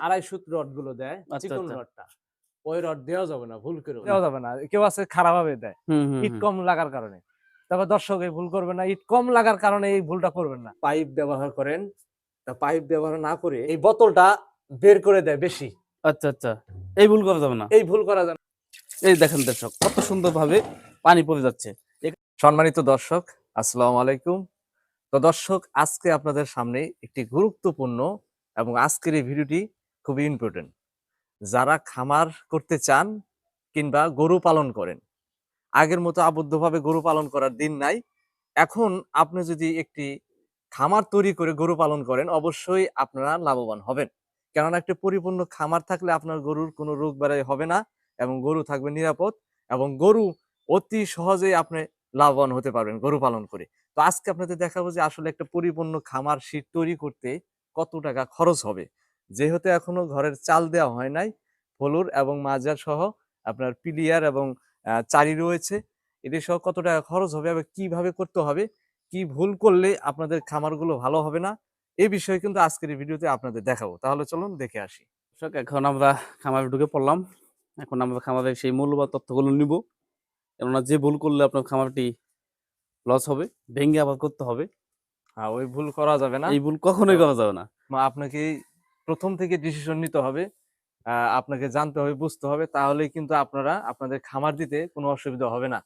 আড়াই সুত রডগুলো দেয়? আচ্ছা, চিকন আচ্ছা। রডটা। ওই রড দেওয়া যাবে না ভুল করে। দেওয়া যাবে না। কেউ আছে খারাপ ভাবে দেয় ইট কম লাগার কারণে। তবে দর্শক এই ভুল করবেন না ইট কম লাগার কারণে এই ভুলটা করবেন না। পাইপ ব্যবহার করেন। তা পাইপ ব্যবহার না করে এই বোতলটা বের করে দেয় বেশি। আচ্ছা আচ্ছা। এই ভুল করা যাবে না। এই ভুল করা না। এই দেখেন দর্শক কত সুন্দর ভাবে পানি পড়ে যাচ্ছে। সম্মানিত দর্শক আসসালামু আলাইকুম। তো দর্শক আজকে আপনাদের সামনে একটি গুরুত্বপূর্ণ এবং আজকের এই ভিডিওটি খুবই ইম্পর্টেন্ট যারা খামার করতে চান কিংবা গরু পালন করেন, আগের মতো আবদ্ধভাবে গরু পালন করার দিন নাই। এখন আপনি যদি একটি খামার তৈরি করে গরু পালন করেন, অবশ্যই আপনারা লাভবান হবেন। কেননা একটি পরিপূর্ণ খামার থাকলে আপনার গরুর কোনো রোগ বেড়াই হবে না এবং গরু থাকবে নিরাপদ এবং গরু অতি সহজেই আপনি লাভবান হতে পারবেন গরু পালন করে। তো আজকে আপনাদের দেখাবো যে আসলে একটা পরিপূর্ণ খামার শীত তৈরি করতে কত টাকা খরচ হবে। যেহেতু এখনও ঘরের চাল দেওয়া হয় নাই ফলুর এবং মাজার সহ আপনার পিলিয়ার এবং চারি রয়েছে। এদের সহ কত টাকা খরচ হবে এবং কীভাবে করতে হবে কি ভুল করলে আপনাদের খামারগুলো ভালো হবে না এই বিষয়ে কিন্তু আজকের এই ভিডিওতে আপনাদের দেখাবো। তাহলে চলুন দেখে আসি। দর্শক এখন আমরা খামারে ঢুকে পড়লাম। এখন আমরা খামারের সেই মূল্যবান তথ্যগুলো নিব। কেননা যে ভুল করলে আপনার খামারটি লস হবে ভেঙে আবার করতে হবে। হ্যাঁ ওই ভুল করা যাবে না। এই ভুল কখনোই করা যাবে না। আপনাকে প্রথম থেকে ডিসিশন নিতে হবে। আপনাকে জানতে হবে বুঝতে হবে। তাহলে কিন্তু আপনারা আপনাদের খামার দিতে কোনো অসুবিধা হবে না।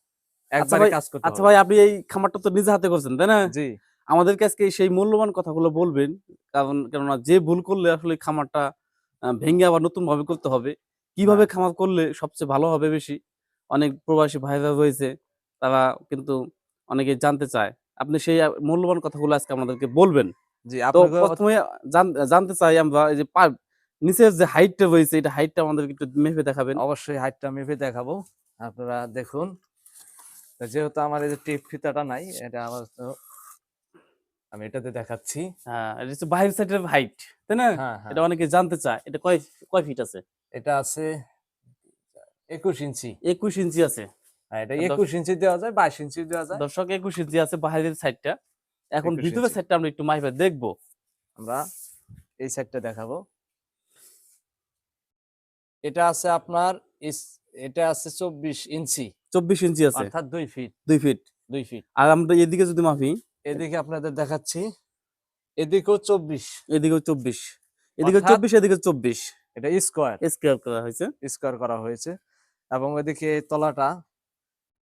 একবারে ভাই, কাজ করতে আচ্ছা ভাই আপনি এই খামারটা তো নিজে হাতে করছেন তাই না? জি। আমাদের কাছে সেই মূল্যবান কথাগুলো বলবেন কারণ কেননা যে ভুল করলে আসলে খামারটা ভেঙে আবার নতুন ভাবে করতে হবে। কীভাবে খামার করলে সবচেয়ে ভালো হবে বেশি? অনেক প্রবাসী ভাইরা রয়েছে তারা কিন্তু অনেকে জানতে চায়। আপনি সেই মূল্যবান কথাগুলো আজকে আমাদেরকে বলবেন। জি তো প্রথমে জানতে চাই আমরা এই যে নিচের যে হাইটটা রয়েছে এটা হাইটটা আমাদেরকে একটু মেপে দেখাবেন। অবশ্যই হাইটটা মেপে দেখাবো। আপনারা দেখুন যেহেতু আমার এই যে টিপ ফিতাটা নাই এটা আমার আমি এটাতে দেখাচ্ছি। হ্যাঁ এটা হচ্ছে সাইডের হাইট তাই না? হ্যাঁ হ্যাঁ। এটা অনেকে জানতে চায় এটা কয় কয় ফিট আছে? এটা আছে একুশ ইঞ্চি। একুশ ইঞ্চি আছে। হ্যাঁ এটা একুশ ইঞ্চি দেওয়া যায় বাইশ ইঞ্চি দেওয়া যায়। দর্শক একুশ ইঞ্চি আছে বাইরের সাইডটা এখন 21 ভিতরের। সাইডটা আমরা একটু মাইপে দেখব। আমরা এই সাইডটা দেখাবো। এটা আছে আপনার এটা আছে চব্বিশ ইঞ্চি। চব্বিশ ইঞ্চি আছে। অর্থাৎ দুই ফিট দুই ফিট দুই ফিট আর আমরা এদিকে যদি মাপি? এদিকে আপনাদের দেখাচ্ছি। এদিকেও চব্বিশ। এদিকেও চব্বিশ। এদিকে চব্বিশ এদিকে চব্বিশ। এটা স্কোয়ার স্কোয়ার করা হয়েছে। স্কোয়ার করা হয়েছে। এবং এদিকে তলাটা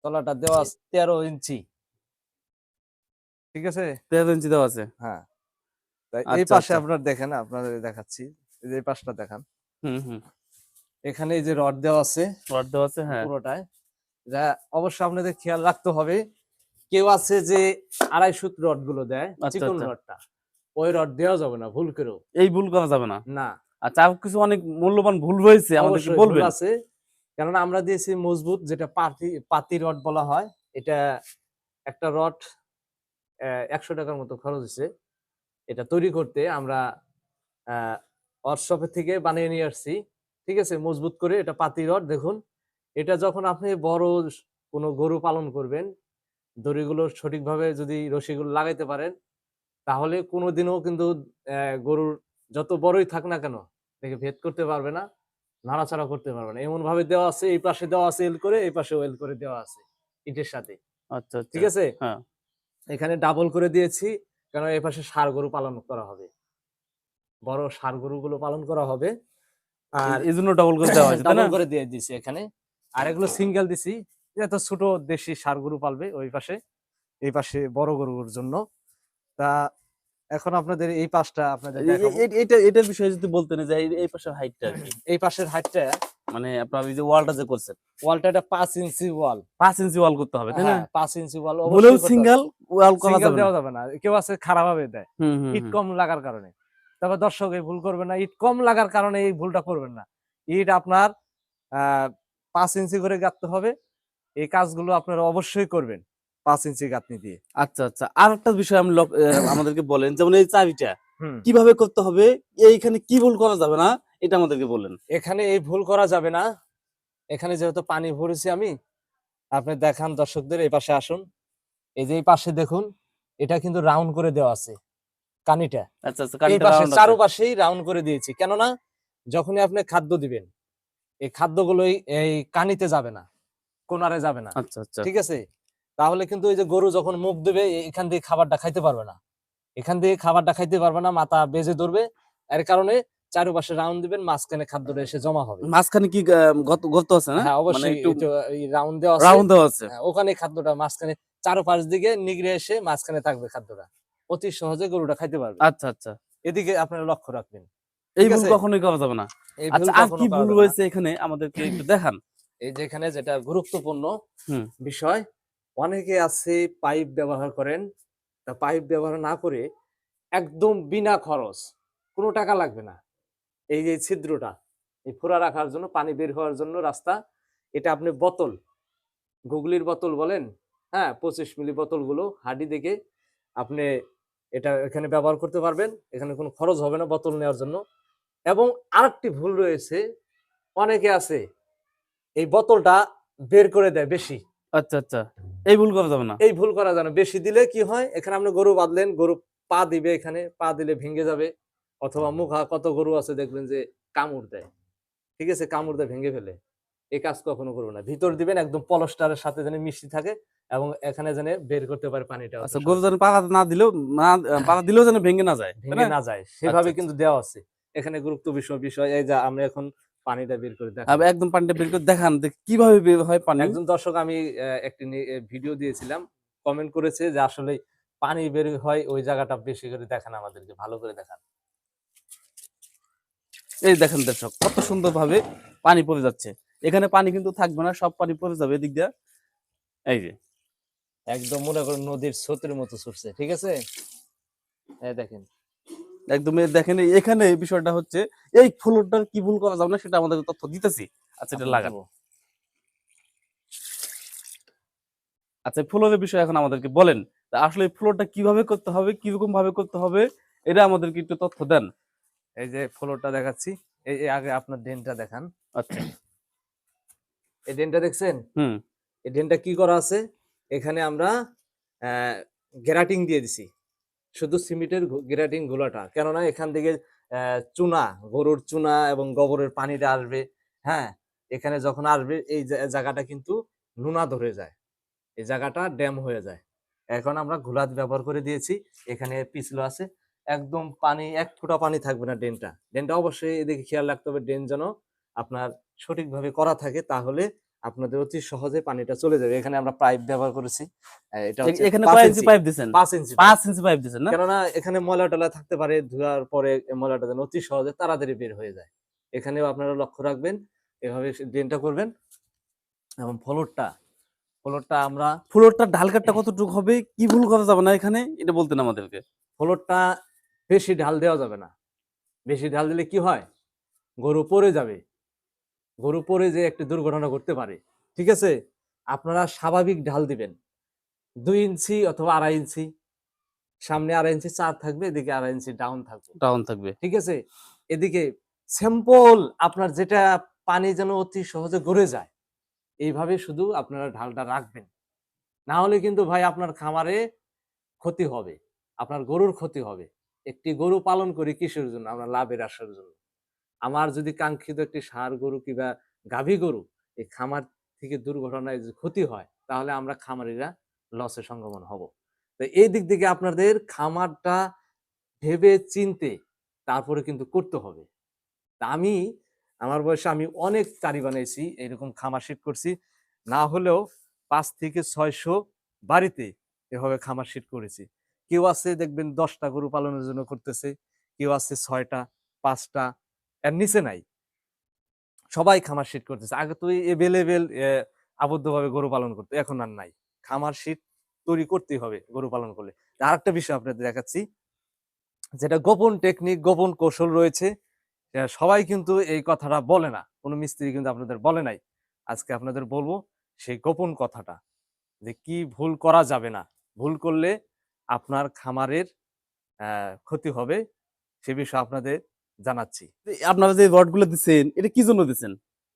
তলাটা দেওয়া তেরো ইঞ্চি। ঠিক আছে? তেরো ইঞ্চি দেওয়া আছে। হ্যাঁ। এই আচ্ছা, পাশে আচ্ছা। আপনার দেখেন আপনাদের দেখাচ্ছি। এই যে পাশটা দেখান। হুম হুম। এখানে এই যে রড দেওয়া আছে রড দেওয়া আছে হ্যাঁ। পুরোটায়। যা অবশ্যই আপনাদের খেয়াল রাখতে হবে কেউ আছে যে আড়াই সুত রডগুলো দেয় চিকন আচ্ছা। রডটা ওই রড দেওয়া যাবে না ভুল করেও। এই ভুল করা যাবে না? না। আচ্ছা কিছু অনেক মূল্যবান ভুল হয়েছে ভুল বলবেন। আছে কেননা আমরা দিয়েছি মজবুত যেটা পাতি পাতি রড বলা হয় এটা একটা রড একশো টাকার মতো খরচ হয়েছে। এটা তৈরি করতে আমরা ওয়ার্কশপের থেকে বানিয়ে নিয়ে আসছি। ঠিক আছে? মজবুত করে এটা পাতি রড দেখুন। এটা যখন আপনি বড় কোনো গরু পালন করবেন দড়িগুলো সঠিকভাবে যদি রশিগুলো লাগাইতে পারেন তাহলে কোনোদিনও কিন্তু আহ, গরুর যত বড়ই থাক না কেন দেখে ভেদ করতে পারবে না নাড়াচাড়া করতে পারবে না। এমন ভাবে দেওয়া আছে এই পাশে দেওয়া আছে এল করে এই পাশে ওয়েল করে দেওয়া আছে ইটের সাথে। আচ্ছা আচ্ছা। ঠিক আছে? হ্যাঁ। এখানে ডাবল করে দিয়েছি কারণ এই পাশে ষাড় গরু পালন করা হবে। বড় ষাড় গরুগুলো পালন করা হবে। আর এই জন্য ডবল করে দেওয়া হয়েছে ডাবল করে দিয়ে দিছি এখানে। আর এগুলো সিঙ্গেল দিছি এত ছোট দেশি সার গরু পালবে ওই পাশে এই পাশে বড় গরুর জন্য। তা এখন আপনাদের এই পাশটা আপনাদের এ- এটা এটার বিষয়ে যদি বলতেন যে এই পাশের হাইটটা এই পাশের হাইটটা মানে আপনার ওই যে ওয়ালটা যে করছেন। ওয়ালটা এটা পাঁচ ইঞ্চি ওয়াল। পাঁচ ইঞ্চি ওয়াল করতে হবে তাই না? হ্যাঁ, পাঁচ ইঞ্চি ওয়াল বলেও সিঙ্গেল ওয়াল করা যাবে না। দেওয়া যাবে না। কেউ আছে খারাপ ভাবে দেয় ইট কম লাগার কারণে। তবে দর্শক এই ভুল করবেন না। ইট কম লাগার কারণে এই ভুলটা করবেন না। ইট আপনার আহ, পাঁচ ইঞ্চি করে গাঁথতে হবে। এই কাজগুলো আপনারা অবশ্যই করবেন পাঁচ ইঞ্চি গাঁথনি দিয়ে। আচ্ছা আচ্ছা। আর একটা বিষয় আমি আমাদেরকে বলেন যেমন এই চাবিটা কীভাবে করতে হবে? এইখানে কি ভুল করা যাবে না? এটা আমাদেরকে বলেন এখানে এই ভুল করা যাবে না। এখানে যেহেতু পানি ভরেছি আমি আপনি দেখান দর্শকদের এই পাশে আসুন। এই যে এই পাশে দেখুন এটা কিন্তু রাউন্ড করে দেওয়া আছে কানিটা। আচ্ছা আচ্ছা এই পাশে round চারোপাশেই রাউন্ড করে দিয়েছি কেননা যখনই আপনি খাদ্য দিবেন এই খাদ্যগুলোই এই কানিতে যাবে না কোনারে যাবে না। আচ্ছা আচ্ছা। ঠিক আছে? তাহলে কিন্তু এই যে গরু যখন মুখ দেবে এখান দিয়ে খাবারটা খাইতে পারবে না। এখান দিয়ে খাবারটা খাইতে পারবে না মাথা বেজে ধরবে। এর কারণে চারপাশে রাউন্ড দিবেন মাঝখানে খাদ্যটা এসে জমা হবে। মাঝখানে কি গর্ত আছে না? হ্যাঁ মানে অবশ্যই রাউন্ড দেওয়া রাউন্ড দেওয়া আছে। হ্যাঁ, ওখানে খাদ্যটা মাঝখানে চারপাশ দিকে নিগড়ে এসে মাঝখানে থাকবে খাদ্যটা। অতি সহজে গরুটা খাইতে পারবে। আচ্ছা আচ্ছা। এদিকে আপনারা লক্ষ্য রাখবেন। এই ভুল কখনোই করা যাবে না। আচ্ছা আর কি ভুল হয়েছে এখানে? আমাদেরকে একটু দেখান। এই যেটা গুরুত্বপূর্ণ বিষয় অনেকে আছে পাইপ ব্যবহার করেন। তা পাইপ ব্যবহার না করে একদম বিনা খরচ কোনো টাকা লাগবে না। এই যে ছিদ্রটা এই ফোড়া রাখার জন্য পানি বের হওয়ার জন্য রাস্তা এটা আপনি বোতল গুগলির বোতল বলেন হ্যাঁ পঁচিশ মিলি বোতলগুলো হাডি দেখে আপনি এটা এখানে ব্যবহার করতে পারবেন। এখানে কোনো খরচ হবে না বোতল নেওয়ার জন্য। এবং আরেকটি ভুল রয়েছে অনেকে আছে এই বোতলটা বের করে দেয় বেশি। আচ্ছা আচ্ছা। এই ভুল করা যাবে না। এই ভুল করা যায় না। বেশি দিলে কি হয়? এখানে আপনি গরু বাঁধলেন গরু পা দিবে এখানে পা দিলে ভেঙে যাবে। অথবা মুখা কত গরু আছে দেখবেন যে কামড় দেয়। ঠিক আছে? কামড় দেয় ভেঙে ফেলে। এই কাজ কখনো করব না। ভিতর দিবেন একদম পলস্টারের সাথে যেন মিষ্টি থাকে এবং এখানে যেন বের করতে পারে পানিটা আচ্ছা গরু যেন পাতা না দিলেও না পাতা দিলেও যেন ভেঙে না যায় ভেঙে না? যায়। সেভাবে আচ্ছা, কিন্তু দেওয়া আছে। এখানে গুরুত্ব বিষয় বিষয় এই যে আমরা এখন পানিটা বের করে দেখ আবার একদম পানিটা বের করে দেখান কীভাবে বের হয় পানি? একজন দর্শক আমি একটি ভিডিও দিয়েছিলাম। কমেন্ট করেছে যে আসলে পানি বের হয় ওই জায়গাটা বেশি করে দেখান আমাদেরকে ভালো করে দেখান। এই দেখেন দর্শক কত সুন্দর ভাবে পানি পড়ে যাচ্ছে। এখানে পানি কিন্তু থাকবে না সব পানি পড়ে যাবে এদিক দিয়ে। এই যে একদম মনে করেন নদীর স্রোতের মতো ছুটছে ঠিক আছে? এই দেখেন। একদম দেখেন এখানে এই বিষয়টা হচ্ছে এই ফ্লোরটার কি ভুল করা যাবে না সেটা আমাদের তথ্য দিতেছি। আচ্ছা এটা লাগান। দেবো। আচ্ছা ফ্লোরের বিষয় এখন আমাদেরকে বলেন তা আসলে এই ফ্লোরটা কীভাবে করতে হবে কীরকম ভাবে করতে হবে এটা আমাদেরকে একটু তথ্য দেন। এই যে ফ্লোরটা দেখাচ্ছি এই আগে আপনার ড্রেনটা দেখান। আচ্ছা। এই ড্রেনটা দেখছেন? হুম। এই ড্রেনটা কি করা আছে? এখানে আমরা গ্যারাটিং দিয়ে দিছি। শুধু সিমেন্টের গ্যারাটিং গুলাটা। কেননা এখান থেকে আহ, চুনা গরুর চুনা এবং গোবরের পানিটা আসবে। হ্যাঁ এখানে যখন আসবে এই জায়গাটা কিন্তু নুনা ধরে যায়। এই জায়গাটা ড্যাম হয়ে যায়। এখন আমরা ঘোলাত ব্যবহার করে দিয়েছি। এখানে পিছলো আছে। একদম পানি এক ফোঁটা পানি থাকবে না ড্রেনটা। ড্রেনটা অবশ্যই এদিকে খেয়াল রাখতে হবে ড্রেন যেন আপনার সঠিকভাবে করা থাকে তাহলে আপনাদের অতি সহজে পানিটা চলে যাবে। এখানে আমরা পাইপ ব্যবহার করেছি। এটা এখানে কয় ইঞ্চি, ইঞ্চি পাইপ দিছেন? পাঁচ ইঞ্চি pipe। ইঞ্চি পাইপ দিছেন না? কেননা এখানে ময়লা টলা থাকতে পারে ধোয়ার পরে ময়লাটা যেন অতি সহজে তাড়াতাড়ি বের হয়ে যায়। এখানেও আপনারা লক্ষ্য রাখবেন এভাবে ড্রেনটা করবেন এবং ফ্লোরটা ফ্লোরটা আমরা ফ্লোরটা ঢালকাটটা কতটুকু হবে? কি ভুল করা যাবে না এখানে? এটা বলতেন আমাদেরকে। ফ্লোরটা বেশি ঢাল দেওয়া যাবে না। বেশি ঢাল দিলে কি হয়? গরু পড়ে যাবে। গরু পড়ে যে একটি দুর্ঘটনা ঘটতে পারে। ঠিক আছে? আপনারা স্বাভাবিক ঢাল দিবেন। দুই ইঞ্চি অথবা আড়াই ইঞ্চি। সামনে আড়াই ইঞ্চি চার থাকবে এদিকে আড়াই ইঞ্চি ডাউন থাকবে। ডাউন থাকবে। ঠিক আছে? এদিকে স্যাম্পল আপনার যেটা পানি যেন অতি সহজে গড়ে যায় এইভাবে শুধু আপনারা ঢালটা রাখবেন। না হলে কিন্তু ভাই আপনার খামারে ক্ষতি হবে। আপনার গরুর ক্ষতি হবে। একটি গরু পালন করি কিসের জন্য? আমরা লাভের আসার জন্য। আমার যদি কাঙ্ক্ষিত একটি সার গরু কিংবা গাভী গরু এই খামার থেকে দুর্ঘটনায় যদি ক্ষতি হয়, তাহলে আমরা খামারিরা লসে সংগমন হব। তো এই দিক থেকে আপনাদের খামারটা ভেবে চিনতে তারপরে কিন্তু করতে হবে। তা আমি, আমার বয়সে আমি অনেক চারি বানাইছি এরকম খামার শিট করছি। না হলেও পাঁচ থেকে ছয়শো বাড়িতে এভাবে খামার শিট করেছি। কেউ আছে দেখবেন দশটা গরু পালনের জন্য করতেছে, কেউ আছে ছয়টা, পাঁচটা এর নিচে নাই। সবাই খামার শিট করতেছে। আগে তো এভেলেবেল আবদ্ধভাবে গরু পালন করতে, এখন আর নাই। খামার শিট তৈরি করতেই হবে গরু পালন করলে। আর একটা বিষয় আপনাদের দেখাচ্ছি, যেটা গোপন টেকনিক গোপন কৌশল রয়েছে সবাই কিন্তু এই কথাটা বলে না। কোনো মিস্ত্রি কিন্তু আপনাদের বলে নাই। আজকে আপনাদের বলব সেই গোপন কথাটা, যে কি ভুল করা যাবে না। ভুল করলে আপনার খামারের ক্ষতি হবে সে বিষয়ে আপনাদের জানাচ্ছি। আপনারা যে রডগুলো দিচ্ছেন এটা কি জন্য দিচ্ছেন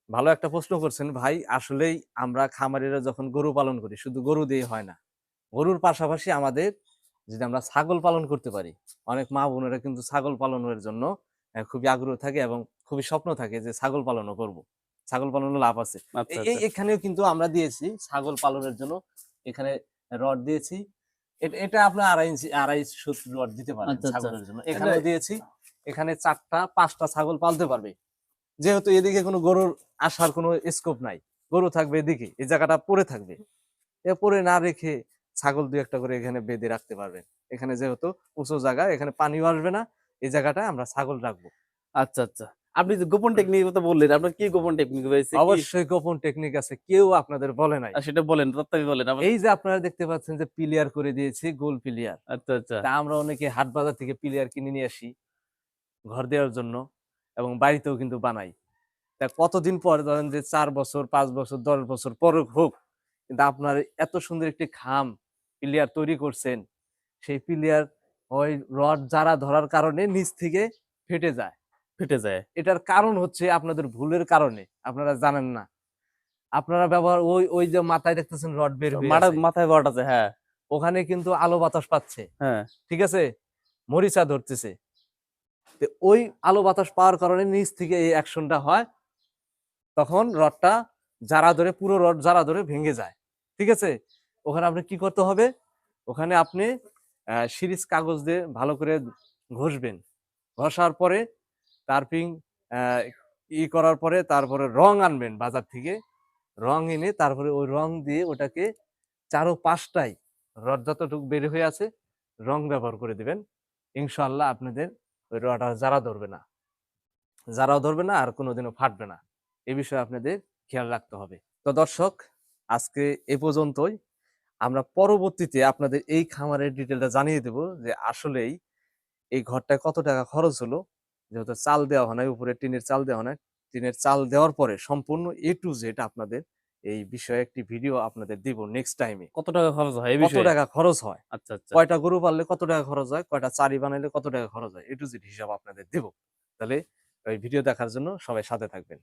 ভালো একটা প্রশ্ন করছেন ভাই। আসলেই আমরা খামারিরা যখন গরু পালন করি শুধু গরু দিয়ে হয় না। গরুর পাশাপাশি আমাদের যদি আমরা ছাগল পালন করতে পারি অনেক মা বোনেরা কিন্তু ছাগল পালনের জন্য খুবই আগ্রহ থাকে এবং খুবই স্বপ্ন থাকে যে ছাগল পালনও করব। ছাগল পালনের লাভ আছে। আচ্ছা এ- এখানেও কিন্তু আমরা দিয়েছি ছাগল পালনের জন্য এখানে রড দিয়েছি। এটা আপনার আড়াই ইঞ্চি আড়াই রড দিতে পারেন আচ্ছা, আচ্ছা। ছাগলের জন্য। এখানেও দিয়েছি এখানে চারটা পাঁচটা ছাগল পালতে পারবে। যেহেতু এদিকে কোনো গরুর আসার কোনো স্কোপ নাই গরু থাকবে এদিকে এই জায়গাটা পরে থাকবে। এ পরে না রেখে ছাগল দু একটা করে এখানে বেঁধে রাখতে পারবেন। এখানে যেহেতু উঁচু জায়গা এখানে পানিও আসবে না এই জায়গাটায় আমরা ছাগল রাখব। আচ্ছা আচ্ছা। আপনি যে গোপন টেকনিক কথা বললেন আপনার কি গোপন টেকনিক রয়েছে? অবশ্যই গোপন টেকনিক আছে কেউ আপনাদের বলে নাই। সেটা বলেন তত্ত্বাবি বলেন। এই যে আপনারা দেখতে পাচ্ছেন যে পিলিয়ার করে দিয়েছি গোল পিলিয়ার। আচ্ছা আচ্ছা। আমরা অনেকে হাট বাজার থেকে প্লেয়ার কিনে নিয়ে আসি ঘর দেওয়ার জন্য এবং বাড়িতেও কিন্তু বানাই। তা কতদিন পর ধরেন যে চার বছর পাঁচ বছর দশ বছর পর হোক কিন্তু আপনার এত সুন্দর একটি খাম পিলিয়ার তৈরি করছেন সেই প্লেয়ার ওই রড যারা ধরার কারণে নিচ থেকে ফেটে যায়। ফেটে যায়। এটার কারণ হচ্ছে আপনাদের ভুলের কারণে আপনারা জানেন না। আপনারা ব্যবহার ওই ওই যে মাথায় দেখতেছেন রড বের মাথায় বট আছে হ্যাঁ। ওখানে কিন্তু আলো বাতাস পাচ্ছে। হ্যাঁ। ঠিক আছে? মরিচা ধরতেছে। ওই আলো বাতাস পাওয়ার কারণে নিচ থেকে এই অ্যাকশনটা হয়। তখন রডটা যারা ধরে পুরো রড যারা ধরে ভেঙে যায়। ঠিক আছে? ওখানে আপনি কি করতে হবে? ওখানে আপনি সিরিজ কাগজ দিয়ে ভালো করে ঘষবেন। ঘষার পরে তারপিং ই করার পরে তারপরে রং আনবেন বাজার থেকে। রং এনে তারপরে ওই রং দিয়ে ওটাকে চারো পাঁচটাই রড যতটুকু বের হয়ে আছে, রং ব্যবহার করে দিবেন। ইনশাল্লাহ আপনাদের ওই রডটা যারা ধরবে না। যারাও ধরবে না আর কোনোদিনও ফাটবে না। এ বিষয়ে আপনাদের খেয়াল রাখতে হবে। তো দর্শক, আজকে এ পর্যন্তই। আমরা পরবর্তীতে আপনাদের এই খামারের ডিটেলটা জানিয়ে দেব যে আসলেই এই ঘরটায় কত টাকা খরচ হলো যেহেতু চাল দেওয়া হয় না উপরে টিনের চাল দেওয়া হয় না টিনের চাল দেওয়ার পরে সম্পূর্ণ এ টু জেড আপনাদের এই বিষয়ে একটি ভিডিও আপনাদের দিব নেক্সট টাইমে কত টাকা খরচ হয় এই কত টাকা খরচ হয়? আচ্ছা আচ্ছা। কয়টা গরু পাললে কত টাকা খরচ হয়? কয়টা চারি বানাইলে কত টাকা খরচ হয়? এ টু জেড হিসাব আপনাদের দেব। তাহলে ওই ভিডিও দেখার জন্য সবাই সাথে থাকবেন।